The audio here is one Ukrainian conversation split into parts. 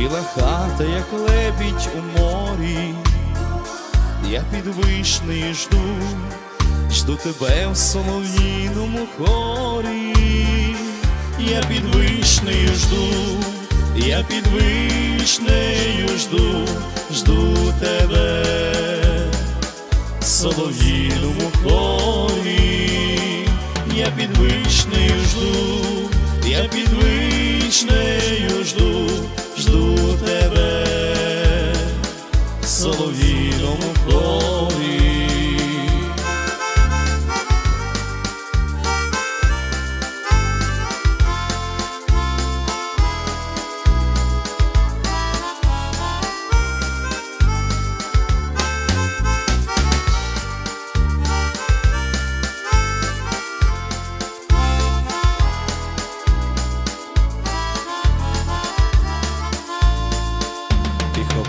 Біла хата, як лебідь у морі, я під вишнею жду, жду тебе в солов'їному хорі, я під вишнею жду, я під вишнею жду, жду тебе, в солов'їному хорі, я під вишнею жду. Солов'їному хорі.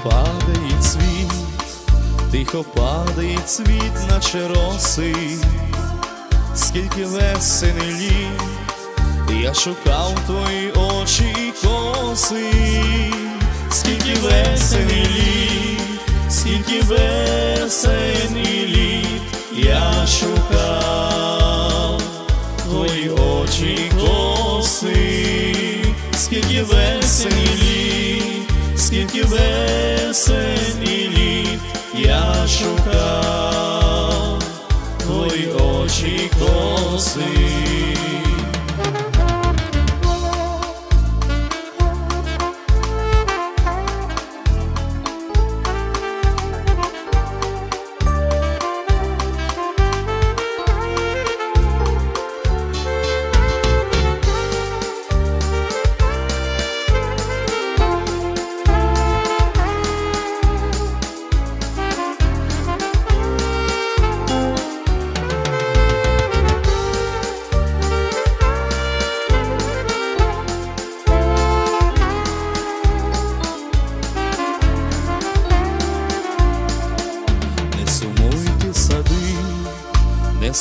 Падає цвіт, тихо падає цвіт, наче роси, скільки весен і літ, я шукав твої очі коси, скільки весен і літ, скільки весен і літ, я шукав твої очі коси, скільки весен і літ, скільки весен і літ я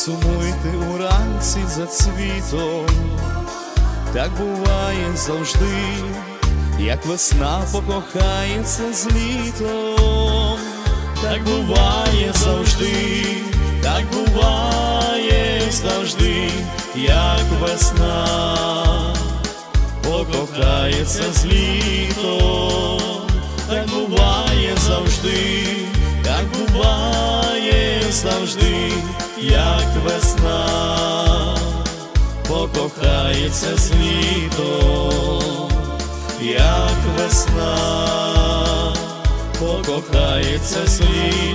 сумуйте уранці за цвітом, так буває завжди, як весна покохається з літом, так буває завжди, так буває завжди, як весна покохається з літом, так буває завжди, так буває завжди, як весна покохається з літом, як весна покохається з літом.